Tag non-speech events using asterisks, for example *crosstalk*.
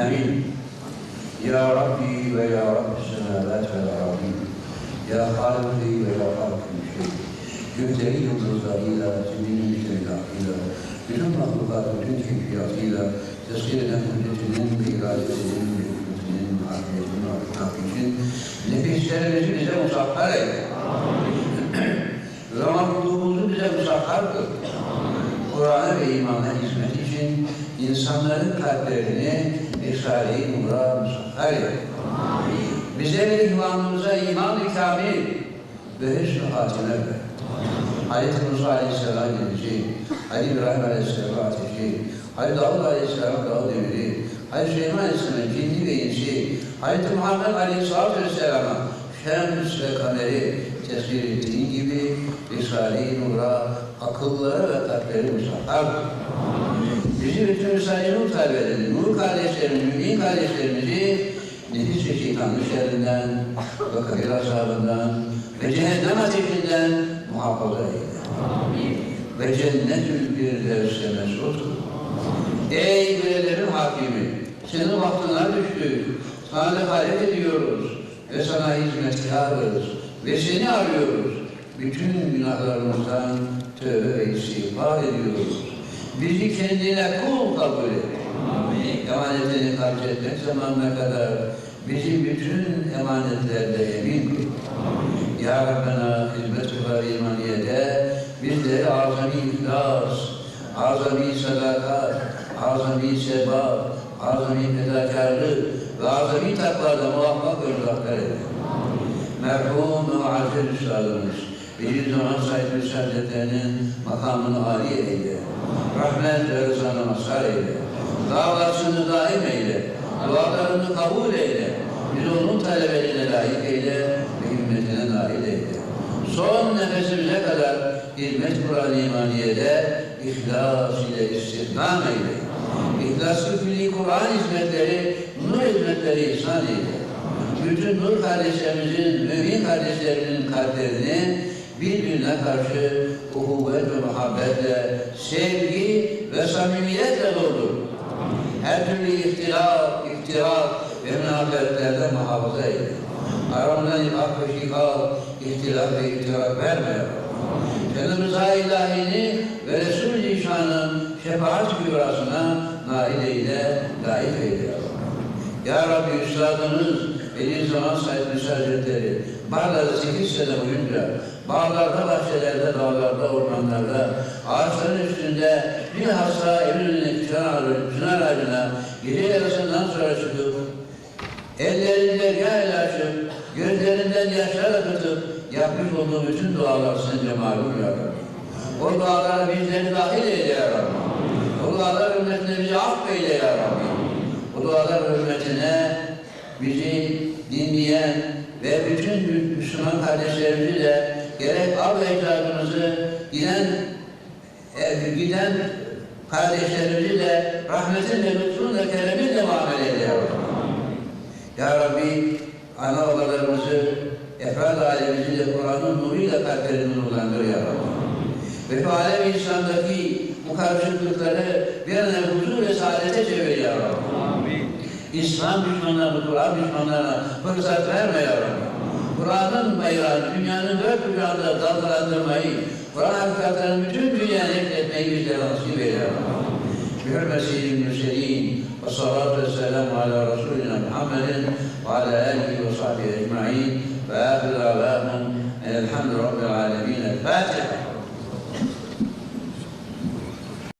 Amin. Ya Rabbi ve Ya Rabbi semavat ve Rabbi. Ya Haliki ve Ya Haliki şey. Gökleri yıldızlarıyla, zeminin müstevdakıyla, bütün mahlukat, bütün keyfiyatıyla, tezkir eden kudretinin ve iradesinin ve hükmetinin, hakimiyetinin artık için nefislerimizi bize musakkar eyle. *clears throat* Zaman bulduğumuzu bize musakkar kıl. Kur'an'a ve imana hizmet için insanların kalplerini Risale-i Nur'a musakkar eyle. Bize ve imanımıza iman-ı kamil ve hüsnü hatime ver. Hazreti Musa Aleyhisselam geleceği, Hazreti İbrahim Aleyhisselam ateşi, Hazreti Davud Aleyhisselam dağı demiri, Hazreti Süleyman Aleyhisselam cinni ve insi, Hazreti Muhammed Aleyhisselatü Vesselam'a şems ve kameri tesir ettiğin gibi Risale-i Nur'a akıllara ve kalpleri musakkar. Bizi bütün Risale-i Nur talebelerini, Nur kardeşlerimizi, mümin kardeşlerimizi nefis ve şeytanın şerrinden ve kabir azabından ve cehennem ateşinden muhafaza eyle. Ve cennetül firdevse mesut. Ey birelerin hakimi, senin vaktına düştük, sana defalet ediyoruz ve sana hizmetkarız ve seni arıyoruz. Bütün günahlarımızdan tövbe istiğfar ediyoruz. Bizi kendine kul kabul et. Emanetini kabul etmek zamanına kadar bizim bütün emanetlerde emin kıl. Ya Rabbena hizmet ve imaniyede bizleri azami ihlas, azami sadakat, azami sebat, azami fedakarlık ve azami takvada muvaffak ve muzaffer eyle. Merhum ve muazzir üstadımız, bir zaman Said Hazretlerinin makamını âli eyle. Rahmet ve rızanı mazhar eyle. Davasını daim eyle. Dualarını kabul eyle. Bizi onun talebelerine layık eyle ve himmetine nail eyle. Son nefesimize kadar hizmet Kur'an-ı İmaniye'de ihlas ile istihdam eyle. İhlaslı fiili Kur'an hizmetleri, nur hizmetleri ihsan eyle. Bütün nur kardeşlerimizin, mümin kardeşlerimizin kalplerini birbirine karşı uhuvvet ve muhabbetle, sevgi ve samimiyetle doldur. Her türlü ihtilaf, ihtilaf ve münafetlerden muhafaza eyle. Aramızdan hak ve şikal, ihtilaf ve ihtilaf verme. Senin rıza ilahini ve Resul-i Zişan'ın şefaat kübrasına nail eyle, layık eyle. Ya Rabbi Üstadımız Bediüzzaman Said Nursi Hazretleri Bağlarda sekiz sene boyunca bağlarda, bahçelerde, dağlarda, ormanlarda, ağaçların üstünde bilhassa Eminönü'ndeki çınar ağacı- çınar ağacına gece yarısından sonra çıkıp ellerinde derya açıp gözlerinden yaşlar akıtıp yapmış olduğu bütün dualar sence malum ya Rabbi. O dualara bizleri dahil eyle ya Rabbi. O dualar hürmetine bizi affeyle ya Rabbi. O dualar hürmetine bizi dinleyen ve bütün Müslüman kardeşlerimizi de gerek av ecdadımızı giden e, giden kardeşlerimizi de rahmetinle, lütfunla, kereminle muamele eyle ya Rabbi. Ana babalarımızı, efrad alemimizi de Kur'an'ın nuruyla kalplerini nurlandır ya Rabbi. Ve bu alem İslam'daki bu karışıklıkları bir an huzur ve saadete çevir ya Rabbi. İslam düşmanlarına, Kur'an düşmanlarına fırsat verme ya. Kur'an'ın bayrağını dünyanın dört bucağında dalgalandırmayı, Kur'an hakikatlerini bütün dünyaya ekletmeyi bizlere nasip eyle ya Rabbi. بحرمة سيد المرسلين والصلاة والسلام على رسولنا محمد وعلى آله وصحبه أجمعين وآخر دعواهم لله رب العالمين الفاتحة